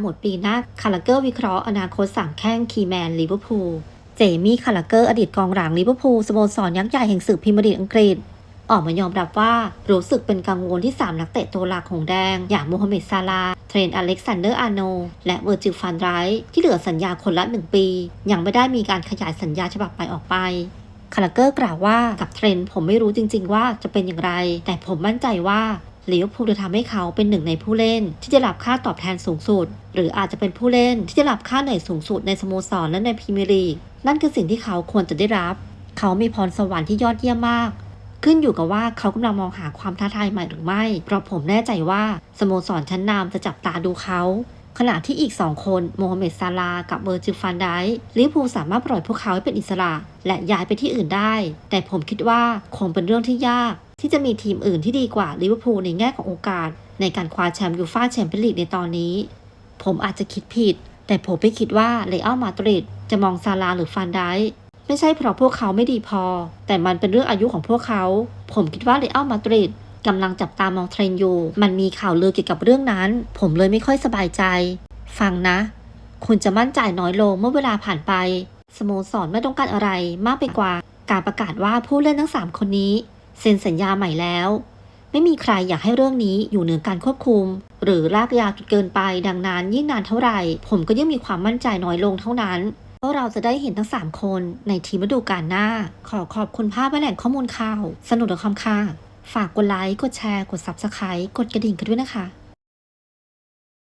หมดปีหน้าคาร์ลเกอร์วิเคราะห์อนาคตสามแข้งคีแมนลิเวอร์พูลเจมี่คาร์ลเกอร์อดีตกองหลังลิเวอร์พูลสโมสรยักษ์ใหญ่แห่งศึกพรีเมียร์ลีกอังกฤษ ออกมายอมรับว่า รู้สึกเป็นกังวลที่ 3 นักเตะตัวหลักของแดง อย่างโมฮัมเหม็ดซาลา เทรนอเล็กซานเดอร์อาร์โน และเวอร์จิลฟานไรท์ที่เหลือสัญญาคนละ 1 ปี ยังไม่ได้มีการขยายสัญญาฉบับใหม่ออกไปคาร์ลเกอร์กล่าวว่ากับเทรนผมไม่รู้จริง ๆ ว่าจะเป็นอย่างไร แต่ผมมั่นใจว่า ลิเวอร์พูลจะทำให้เขาเป็นหนึ่งในผู้เล่น ที่จะรับค่าตอบแทนสูงสุด หรืออาจจะเป็นผู้เล่นที่จะรับค่าเหนื่อยสูงสุดในสโมสรและในพรีเมียร์ลีกนั่นคือสิ่งที่เขาควรจะได้รับ เขามีพรสวรรค์ที่ยอดเยี่ยมมาก ขึ้นอยู่กับว่าเขากำลังมองหาความท้าทายใหม่หรือไม่เพราะผมแน่ใจว่าสโมสรชั้นนำจะจับตาดูเขาขณะที่อีก 2 คนโมฮัมเหม็ดซาลา กับเวอร์จิลฟานไดค์ลิเวอร์พูลสามารถปล่อยพวกเขาให้เป็นอิสระ และย้ายไปที่อื่นได้ แต่ผมคิดว่าคงเป็นเรื่องที่ยาก ที่จะมีทีมอื่นที่ดีกว่าลิเวอร์พูลในแง่ของโอกาส ในการคว้าแชมป์ยูฟ่าแชมเปี้ยนลีกในตอนนี้ ผมอาจจะคิดผิด แต่ผมไม่คิดว่าเลอัลมาดริดจะมองซาลาหรือฟานได์ไม่ใช่เพราะพวกเขาไม่ดีพอ แต่มันเป็นเรื่องอายุของพวกเขา ผมคิดว่าเลอัลมาดริดกำลังจับตามองเทรนอยู่ มันมีข่าวลือเกี่ยวกับเรื่องนั้น ผมเลยไม่ค่อยสบายใจ ฟังนะ คุณจะมั่นใจน้อยลงเมื่อเวลาผ่านไป สโมสรไม่ต้องการอะไรมากไปกว่า การประกาศว่าผู้เล่นทั้ง 3 คนนี้ เซ็นสัญญาใหม่แล้ว ไม่มีใครอยากให้เรื่องนี้อยู่เหนือการควบคุม หรือลากยาวจนเกินไปดังนั้นยิ่งนานเท่าไหร่ ผมก็ยิ่งมีความมั่นใจน้อยลงเท่านั้นเพราะเราจะได้เห็นทั้ง 3 คนในทีมฤดูกาลหน้า ขอขอบคุณภาพและแหล่งข้อมูลข่าว สนุกกับคำค่ะ ฝากกดไลค์ กดแชร์ กด Subscribe กดกระดิ่งกันด้วยนะคะ